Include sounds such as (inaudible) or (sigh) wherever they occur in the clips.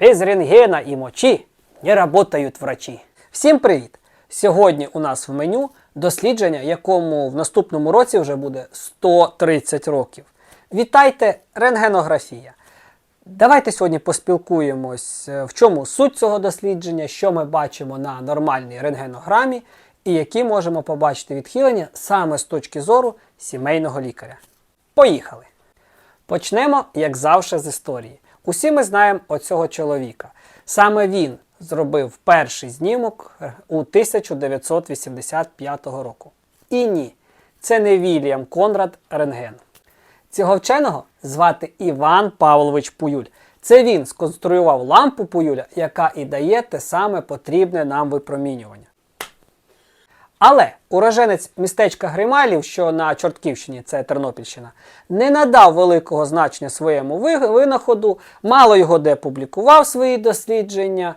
Без рентгена і мочі не работають врачі. Всім привіт! Сьогодні у нас в меню дослідження, якому в наступному році вже буде 130 років. Вітайте, рентгенографія! Давайте сьогодні поспілкуємось, е, в чому суть цього дослідження, що ми бачимо на нормальній рентгенограмі і які можемо побачити відхилення саме з точки зору сімейного лікаря. Поїхали! Почнемо, як завжди, з історії. Усі ми знаємо оцього чоловіка. Саме він зробив перший знімок е, у 1985 року. І ні, це не Вільям Конрад Рентген. Цього вченого звати Іван Павлович Пуюль. Це він сконструював лампу Пуюля, яка і дає те саме потрібне нам випромінювання. Але уроженець містечка Гримайлів, що на Чортківщині, це Тернопільщина, не надав великого значення своєму винаходу, мало його де публікував свої дослідження,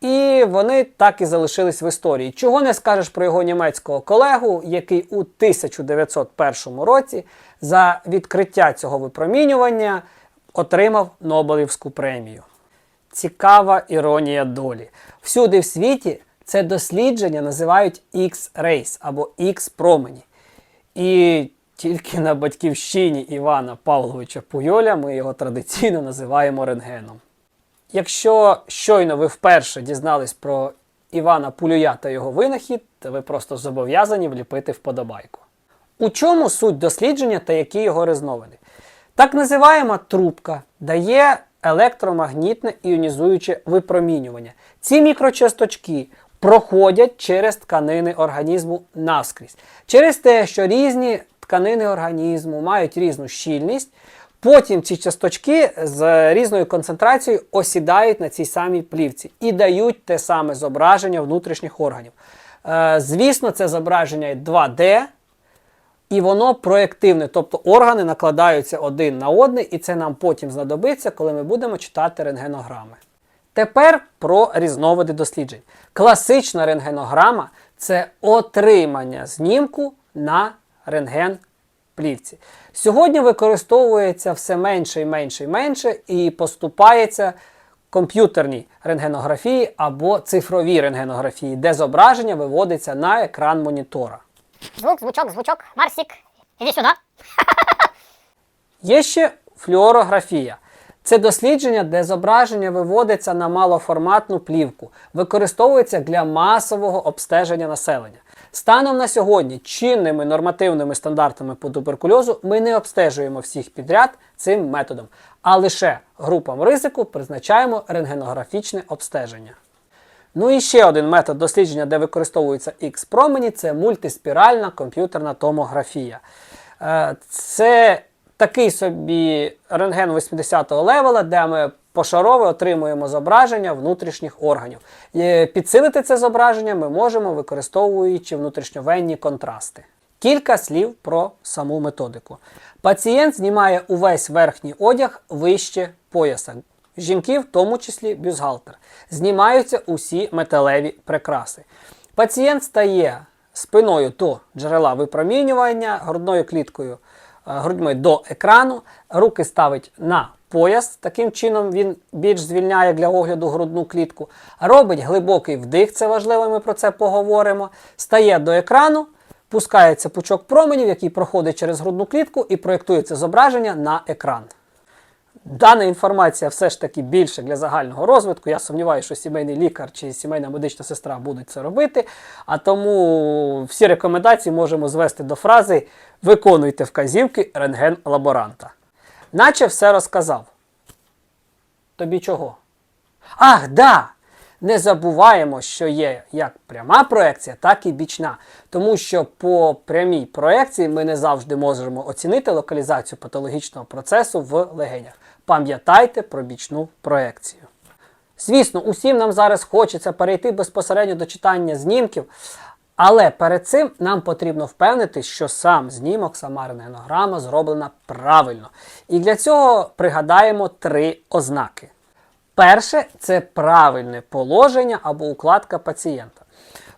і вони так і залишились в історії. Чого не скажеш про його німецького колегу, який у 1901 році за відкриття цього випромінювання отримав Нобелівську премію. Цікава іронія долі. Всюди в світі це дослідження називають X-Rays або X-промені. І тільки на батьківщині Івана Павловича Пуйоля ми його традиційно називаємо рентгеном. Якщо щойно ви вперше дізнались про Івана Пулюя та його винахід, то ви просто зобов'язані вліпити вподобайку. У чому суть дослідження та які його різновиди? Так називаєма трубка дає електромагнітне іонізуюче випромінювання. Ці мікрочасточки проходять через тканини організму наскрізь. Через те, що різні тканини організму мають різну щільність, потім ці часточки з різною концентрацією осідають на цій самій плівці і дають те саме зображення внутрішніх органів. Е, Звісно, це зображення 2D, і воно проєктивне, тобто органи накладаються один на одний, і це нам потім знадобиться, коли ми будемо читати рентгенограми. Тепер про різновиди досліджень. Класична рентгенограма це отримання знімку на рентген плівці. Сьогодні використовується все менше і менше і менше і поступається комп'ютерній рентгенографії або цифровій рентгенографії, де зображення виводиться на екран монітора. Звук, звучок, звучок, Марсик, иди сюда. (laughs) Є ще флюорографія. Це дослідження, де зображення виводиться на малоформатну плівку, використовується для масового обстеження населення. Станом на сьогодні чинними нормативними стандартами по туберкульозу ми не обстежуємо всіх підряд цим методом, а лише групам ризику призначаємо рентгенографічне обстеження. Ну і ще один метод дослідження, де використовуються X-промені, це мультиспіральна комп'ютерна томографія. Е, Це такий собі рентген 80-го левела, де ми пошарово отримуємо зображення внутрішніх органів. І Підсилити це зображення ми можемо, використовуючи внутрішньовенні контрасти. Кілька слів про саму методику. Пацієнт знімає увесь верхній одяг вище пояса. Жінки, в тому числі бюстгальтер. Знімаються усі металеві прикраси. Пацієнт стає спиною до джерела випромінювання, грудною кліткою е, грудьми до екрану, руки ставить на пояс. Таким чином він більш звільняє для огляду грудну клітку. Робить глибокий вдих, це важливо, ми про це поговоримо. Стає до екрану, пускається пучок променів, який проходить через грудну клітку і проєктується зображення на екран. Дана інформація все ж таки більше для загального розвитку. Я сумніваюся, що сімейний лікар чи сімейна медична сестра будуть це робити. А тому всі рекомендації можемо звести до фрази виконуйте вказівки рентген-лаборанта. Наче все розказав. Тобі чого? Ах, да! Не забуваємо, що є як пряма проекція, так і бічна. Тому що по прямій проекції ми не завжди можемо оцінити локалізацію патологічного процесу в легенях. Пам'ятайте про бічну проекцію. Звісно, усім нам зараз хочеться перейти безпосередньо до читання знімків, але перед цим нам потрібно впевнитись, що сам знімок, сама рентгенограма зроблена правильно. І для цього пригадаємо три ознаки. Перше це правильне положення або укладка пацієнта.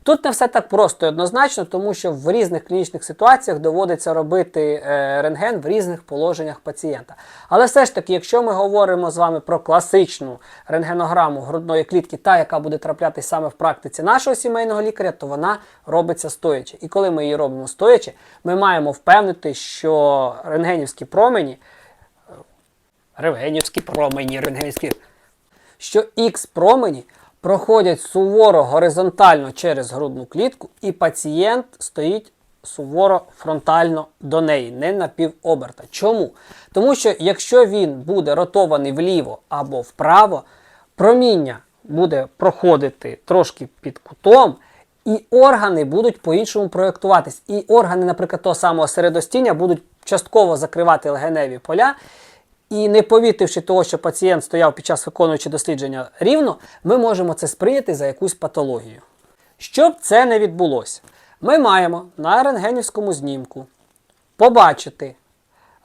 Тут не все так просто і однозначно, тому що в різних клінічних ситуаціях доводиться робити е, рентген в різних положеннях пацієнта. Але все ж таки, якщо ми говоримо з вами про класичну рентгенограму грудної клітки, та яка буде траплятись саме в практиці нашого сімейного лікаря, то вона робиться стоячи. І коли ми її робимо стоячи, ми маємо впевнити, що рентгенівські промені, рентгенівські промені, рентгенівські що Х промені проходять суворо горизонтально через грудну клітку, і пацієнт стоїть суворо фронтально до неї, не на півоберта. Чому? Тому що якщо він буде ротований вліво або вправо, проміння буде проходити трошки під кутом. І органи будуть по-іншому проєктуватись. І органи, наприклад, того самого середостіння будуть частково закривати легеневі поля, і не повітивши того, що пацієнт стояв під час виконуючи дослідження рівно, ми можемо це сприяти за якусь патологію. Щоб це не відбулося, ми маємо на рентгенівському знімку побачити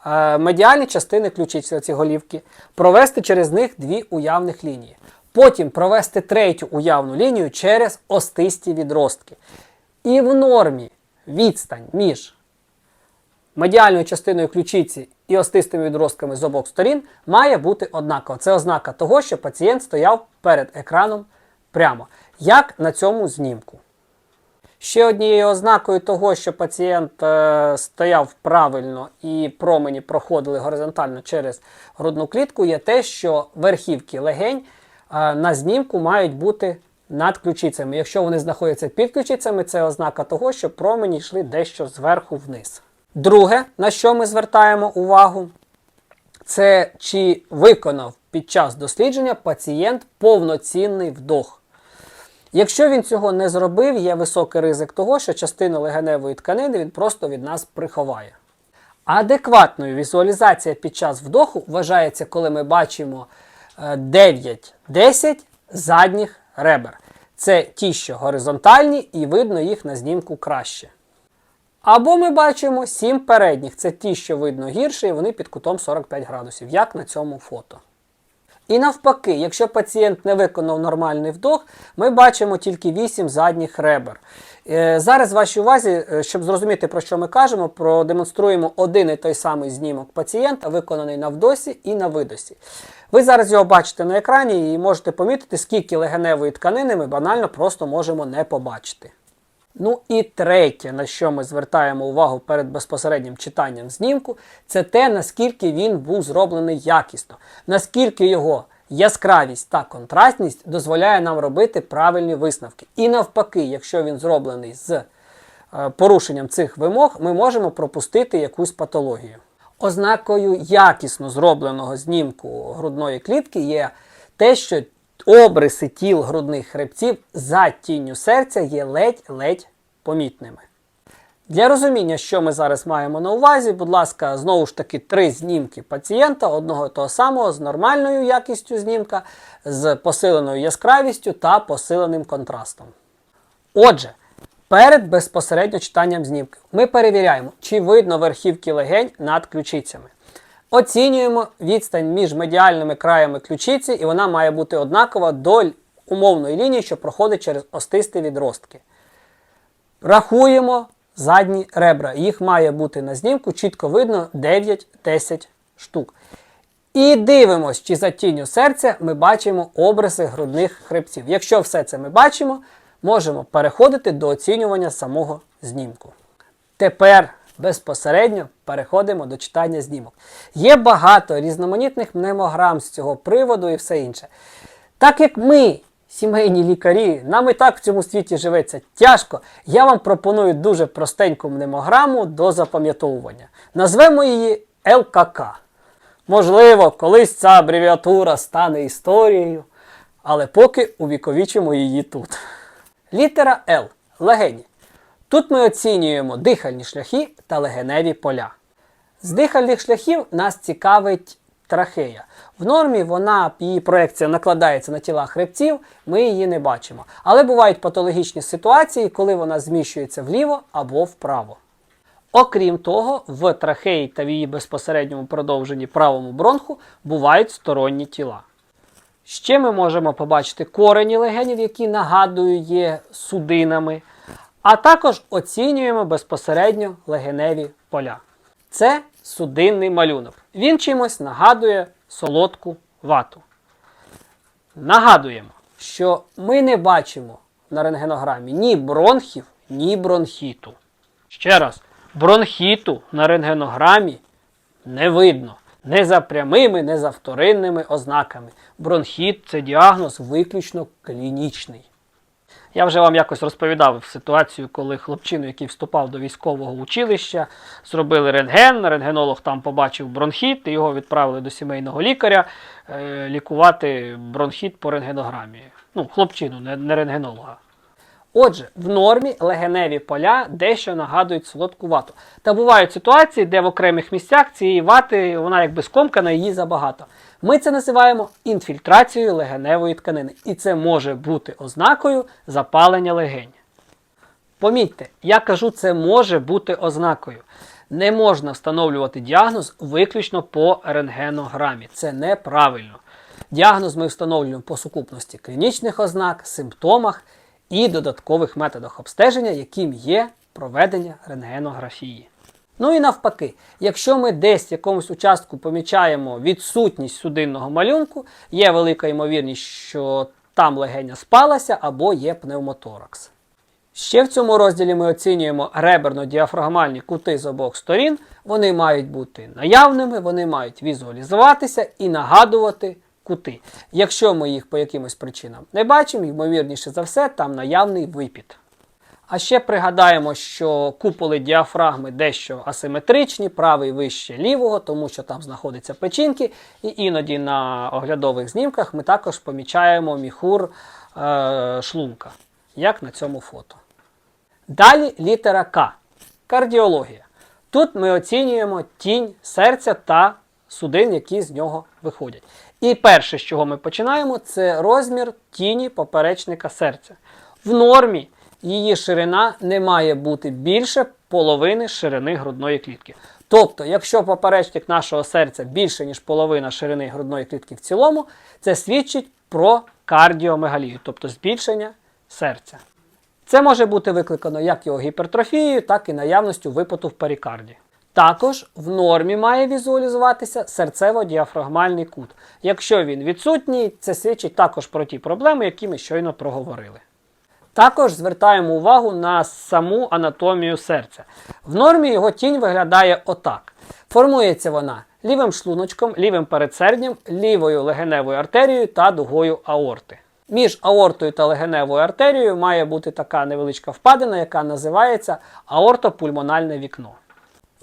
е, медіальні частини ключиці, ці голівки, провести через них дві уявних лінії. Потім провести третю уявну лінію через остисті відростки. І в нормі відстань між медіальною частиною ключиці і остистими відростками з обох сторін має бути однакова. Це ознака того, що пацієнт стояв перед екраном прямо, як на цьому знімку. Ще однією ознакою того, що пацієнт е, стояв правильно і промені проходили горизонтально через грудну клітку, є те, що верхівки легень е, на знімку мають бути над ключицями. Якщо вони знаходяться під ключицями, це ознака того, що промені йшли дещо зверху вниз. Друге, на що ми звертаємо увагу, це чи виконав під час дослідження пацієнт повноцінний вдох. Якщо він цього не зробив, є високий ризик того, що частину легеневої тканини він просто від нас приховає. Адекватною візуалізація під час вдоху вважається, коли ми бачимо е, 9-10 задніх ребер. Це ті, що горизонтальні, і видно їх на знімку краще. Або ми бачимо 7 передніх. Це ті, що видно гірше, і вони під кутом 45 градусів, як на цьому фото. І навпаки, якщо пацієнт не виконав нормальний вдох, ми бачимо тільки 8 задніх ребер. Е, Зараз вашій увазі, е, щоб зрозуміти, про що ми кажемо, продемонструємо один і той самий знімок пацієнта, виконаний на вдосі і на видосі. Ви зараз його бачите на екрані і можете помітити, скільки легеневої тканини ми банально просто можемо не побачити. Ну і третє, на що ми звертаємо увагу перед безпосереднім читанням знімку, це те, наскільки він був зроблений якісно, наскільки його яскравість та контрастність дозволяє нам робити правильні висновки. І навпаки, якщо він зроблений з е, порушенням цих вимог, ми можемо пропустити якусь патологію. Ознакою якісно зробленого знімку грудної клітки є те, що обриси тіл грудних хребців за тінню серця є ледь-ледь помітними. Для розуміння, що ми зараз маємо на увазі, будь ласка, знову ж таки три знімки пацієнта, одного і того самого, з нормальною якістю знімка, з посиленою яскравістю та посиленим контрастом. Отже, перед безпосередньо читанням знімки ми перевіряємо, чи видно верхівки легень над ключицями. Оцінюємо відстань між медіальними краями ключиці, і вона має бути однакова до умовної лінії, що проходить через остисті відростки. Рахуємо задні ребра. Їх має бути на знімку, чітко видно 9-10 штук. І дивимось, чи за тінню серця ми бачимо обриси грудних хребців. Якщо все це ми бачимо, можемо переходити до оцінювання самого знімку. Тепер безпосередньо переходимо до читання знімок. Є багато різноманітних мнемограм з цього приводу і все інше. Так як ми, сімейні лікарі, нам і так в цьому світі живеться тяжко, я вам пропоную дуже простеньку мнемограму до запам'ятовування. Назвемо її ЛКК. Можливо, колись ця абревіатура стане історією, але поки увіковічимо її тут. Літера Л. Легені. Тут ми оцінюємо дихальні шляхи та легеневі поля. З дихальних шляхів нас цікавить трахея. В нормі вона, її проекція накладається на тіла хребців, ми її не бачимо. Але бувають патологічні ситуації, коли вона зміщується вліво або вправо. Окрім того, в трахеї та в її безпосередньому продовженні правому бронху бувають сторонні тіла. Ще ми можемо побачити корені легенів, які нагадую є судинами, а також оцінюємо безпосередньо легеневі поля. Це судинний малюнок. Він чимось нагадує солодку вату. Нагадуємо, що ми не бачимо на рентгенограмі ні бронхів, ні бронхіту. Ще раз, бронхіту на рентгенограмі не видно. Не за прямими, не за вторинними ознаками. Бронхіт це діагноз виключно клінічний. Я вже вам якось розповідав ситуацію, коли хлопчину, який вступав до військового училища, зробили рентген, рентгенолог там побачив бронхіт, і його відправили до сімейного лікаря е, лікувати бронхіт по рентгенограмі. Ну, хлопчину, не, не рентгенолога. Отже, в нормі легеневі поля дещо нагадують солодку вату. Та бувають ситуації, де в окремих місцях цієї вати вона якби скомкана, її забагато. Ми це називаємо інфільтрацією легеневої тканини, і це може бути ознакою запалення легень. Помітьте, я кажу, це може бути ознакою. Не можна встановлювати діагноз виключно по рентгенограмі. Це неправильно. Діагноз ми встановлюємо по сукупності клінічних ознак, симптомах і додаткових методах обстеження, яким є проведення рентгенографії. Ну і навпаки, якщо ми десь в якомусь участку помічаємо відсутність судинного малюнку, є велика ймовірність, що там легеня спалася або є пневмоторакс. Ще в цьому розділі ми оцінюємо реберно-діафрагмальні кути з обох сторін. Вони мають бути наявними, вони мають візуалізуватися і нагадувати кути. Якщо ми їх по якимось причинам не бачимо, ймовірніше за все, там наявний випід. А ще пригадаємо, що куполи діафрагми дещо асиметричні, правий вище лівого, тому що там знаходяться печінки, і іноді на оглядових знімках ми також помічаємо міхур е, шлунка, як на цьому фото. Далі літера К. Кардіологія. Тут ми оцінюємо тінь серця та судин, які з нього виходять. І перше, з чого ми починаємо, це розмір тіні поперечника серця. В нормі її ширина не має бути більше половини ширини грудної клітки. Тобто, якщо поперечник нашого серця більше, ніж половина ширини грудної клітки в цілому, це свідчить про кардіомегалію, тобто збільшення серця. Це може бути викликано як його гіпертрофією, так і наявністю випоту в перикарді. Також в нормі має візуалізуватися серцево-діафрагмальний кут. Якщо він відсутній, це свідчить також про ті проблеми, які ми щойно проговорили. Також звертаємо увагу на саму анатомію серця. В нормі його тінь виглядає отак. Формується вона лівим шлуночком, лівим передсердням, лівою легеневою артерією та дугою аорти. Між аортою та легеневою артерією має бути така невеличка впадина, яка називається аортопульмональне вікно.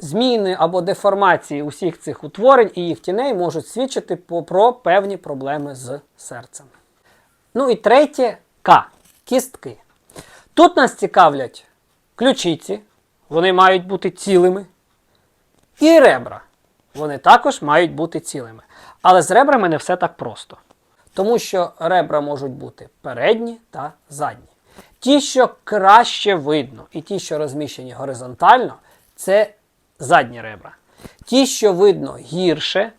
Зміни або деформації усіх цих утворень і їх тіней можуть свідчити про певні проблеми з серцем. Ну і третє К. Кістки. Тут нас цікавлять ключиці, вони мають бути цілими. І ребра. Вони також мають бути цілими. Але з ребрами не все так просто. Тому що ребра можуть бути передні та задні. Ті, що краще видно, і ті, що розміщені горизонтально, це задні ребра. Ті, що видно гірше,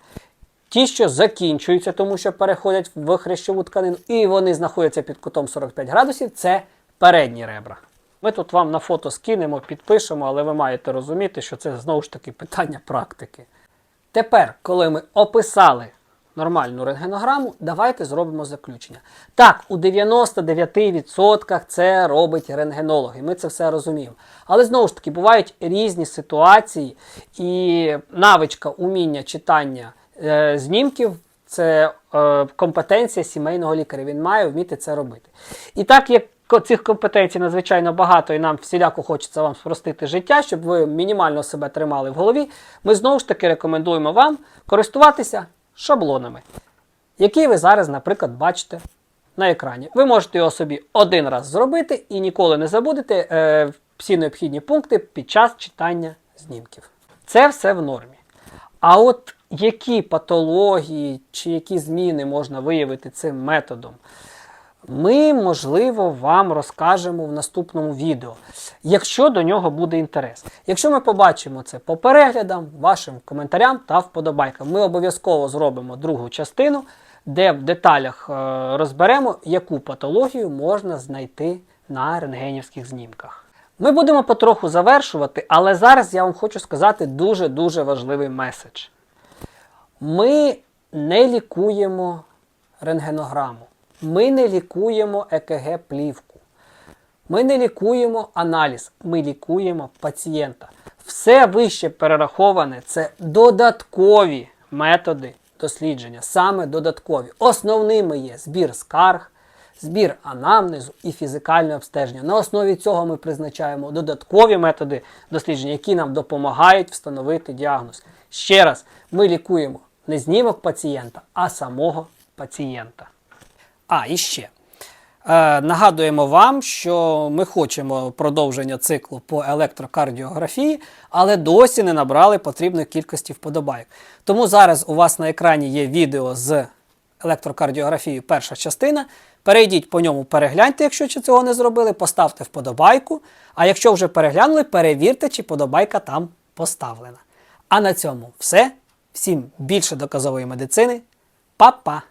ті, що закінчуються, тому що переходять в хрящову тканину, і вони знаходяться під кутом 45 градусів, це передні ребра. Ми тут вам на фото скинемо, підпишемо, але ви маєте розуміти, що це знову ж таки питання практики. Тепер, коли ми описали нормальну рентгенограму, давайте зробимо заключення. Так, у 99% це робить рентгенологи, ми це все розуміємо. Але знову ж таки, бувають різні ситуації, і навичка уміння читання е, знімків це е, компетенція сімейного лікаря. Він має вміти це робити. І так як цих компетенцій надзвичайно багато, і нам всіляко хочеться вам спростити життя, щоб ви мінімально себе тримали в голові, ми знову ж таки рекомендуємо вам користуватися шаблонами, які ви зараз, наприклад, бачите на екрані. Ви можете його собі один раз зробити і ніколи не забудете е, всі необхідні пункти під час читання знімків. Це все в нормі. А от які патології чи які зміни можна виявити цим методом, ми, можливо, вам розкажемо в наступному відео, якщо до нього буде інтерес. Якщо ми побачимо це по переглядам, вашим коментарям та вподобайкам, ми обов'язково зробимо другу частину де в деталях е, розберемо, яку патологію можна знайти на рентгенівських знімках. Ми будемо потроху завершувати, але зараз я вам хочу сказати дуже-дуже важливий меседж. Ми не лікуємо рентгенограму, ми не лікуємо ЕКГ плівку. Ми не лікуємо аналіз, ми лікуємо пацієнта. Все вище перераховане це додаткові методи дослідження, саме додаткові. Основними є збір скарг, збір анамнезу і фізикальне обстеження. На основі цього ми призначаємо додаткові методи дослідження, які нам допомагають встановити діагноз. Ще раз, ми лікуємо не знімок пацієнта, а самого пацієнта. А, і ще. Е, нагадуємо вам, що ми хочемо продовження циклу по електрокардіографії, але досі не набрали потрібної кількості вподобайок. Тому зараз у вас на екрані є відео з електрокардіографією перша частина. Перейдіть по ньому, перегляньте, якщо ще цього не зробили, поставте вподобайку. А якщо вже переглянули, перевірте, чи подобайка там поставлена. А на цьому все. Всім більше доказової медицини. Па-па!